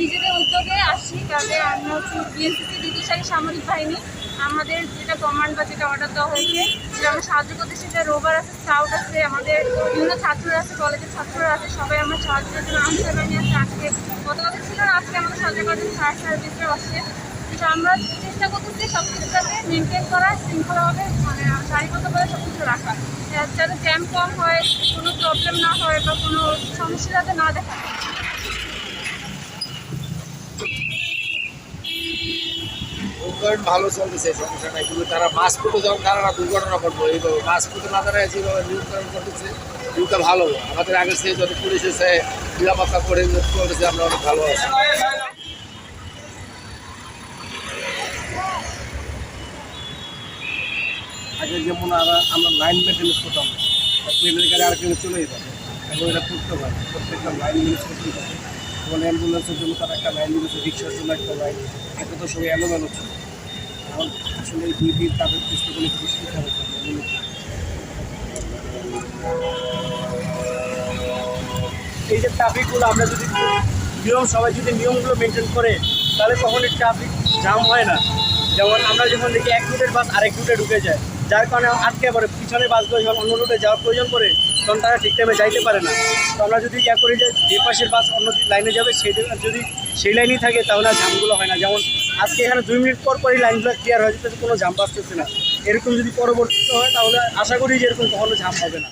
নিজেদের উদ্যোগে আসছি কাজে আমরা হচ্ছে বিএনসিসি দ্বিতীয়সারী সামরিক বাহিনী। আমাদের যেটা কমান্ড বা যেটা অর্ডার দেওয়া হয়েছে সেটা আমরা সাহায্য করতে সেটা রোভার আছে স্কাউট আছে, আমাদের বিভিন্ন ছাত্ররা আছে কলেজের ছাত্ররা আছে, সবাই আমরা সাহায্যের জন্য আনসার বাহিনী আছে আজকে। গতকাল ছিল না, আজকে আমাদের সাহায্য করার জন্য ফায়ার সার্ভিসরাও আসছে। কিন্তু আমরা চেষ্টা করতেছি সব কিছুটাকে মেনটেন করা শৃঙ্খলাভাবে মানে সারিবদ্ধভাবে সব কিছু রাখা যাতে জ্যাম কম হয়, কোনো প্রবলেম না হয় বা কোনো সমস্যা যাতে না দেখা দেয়। ভালো চলতেছে সমস্যা নাই কিন্তু তারা মাছ পুটে যখন তারা দুর্ঘটনা ঘটবো এইভাবে। মাছ পুটে না তারা যেভাবে নিয়ন্ত্রণ করতেছে দিকটা ভালো। আমাদের আগে সে যত পুলিশ এসে নিরাপত্তা করে চলতেছে, আমরা অনেক ভালো আছি। আগে যেমন আমরা লাইন মেনটেন্স করতাম প্লেনের গাড়ি আর কেউ চলে যেতাম এখন এটা করতে পারে প্রত্যেকটা লাইন মেনটেন্স করতে হবে যেমন অ্যাম্বুলেন্সের জন্য তার একটা লাইন দিয়েছে, রিক্সার জন্য একটা লাইন। এটা তো সবাই এলোমেলো ছিল এখন আসলে এই দিন তাদের পুস্তকগুলি খুব শিখতে হবে এই যে ট্রাফিকগুলো আমরা যদি নিয়ম, সবাই যদি নিয়মগুলো মেনটেন করে, তাহলে কখনই ট্রাফিক জাম হয় না। যেমন আমরা যখন দেখি, এক রুটের বাস আরেক রুটে ঢুকে যায়। যার কারণে আটকে পড়ে পিছনে বাসগুলো যখন অন্য রুটে যাওয়ার প্রয়োজন পড়ে, তখন তারা ঠিক টাইমে যাইতে পারে না। তো আমরা যদি ইয়া করি যে যে পাশের বাস অন্য লাইনে যাবে, সেই যদি সেই লাইনেই থাকে, তাহলে আর জামগুলো হয় না। যেমন আজকে এখানে দুই মিনিট পর পরই লাইনগুলো ক্লিয়ার হয়ে যেতে কোনো জাম বাঁচতেছে না। এরকম যদি পরবর্তীতে হয়, তাহলে আশা করি যে এরকম কখনো জাম হবে না।